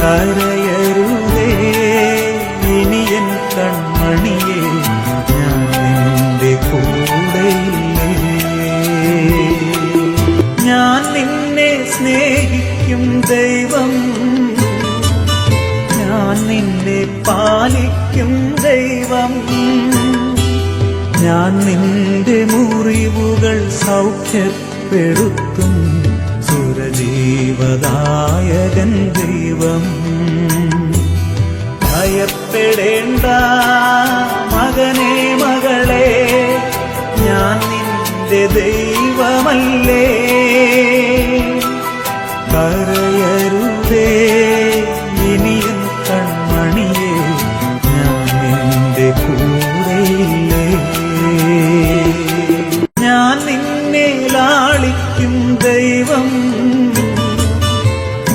കരയരുതേ. ഇനിയൻ കൺമണിയെ ഞാൻ നിന്റെ കൂടെയില്ലേ. ഞാൻ നിന്നെ സ്നേഹിക്കും ദൈവം. ഞാൻ നിന്നെ പാലിക്കും ദൈവം. ഞാൻ നിന്റെ മുറിവുകൾ സൗഖ്യപ്പെടുത്തും സുരജീവദായകൻ ദൈവം. ഭയപ്പെടേണ്ട മകനെ മകളെ ഞാൻ നിന്റെ ദൈവമല്ലേ. കരയരുതേ ഇനിയും കൺമണിയെ ഞാൻ നിന്റെ കൂടെയില്ലേ. ഞാൻ നിന്നെ ലാളിക്കും. ദൈവം.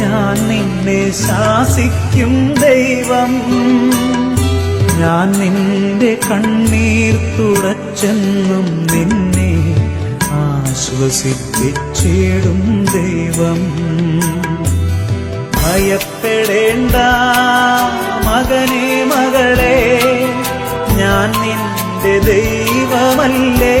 ഞാൻ നിന്നെ ശാസിക്കും ദൈവം. ഞാൻ നിന്റെ കണ്ണീർ തുടച്ചെന്നും നിന്നെ ആശ്വസിപ്പിച്ചിടും ദൈവം. ഭയപ്പെടേണ്ട മകനെ മകളെ ഞാൻ നിന്റെ ദൈവമല്ലേ?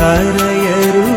கரையரு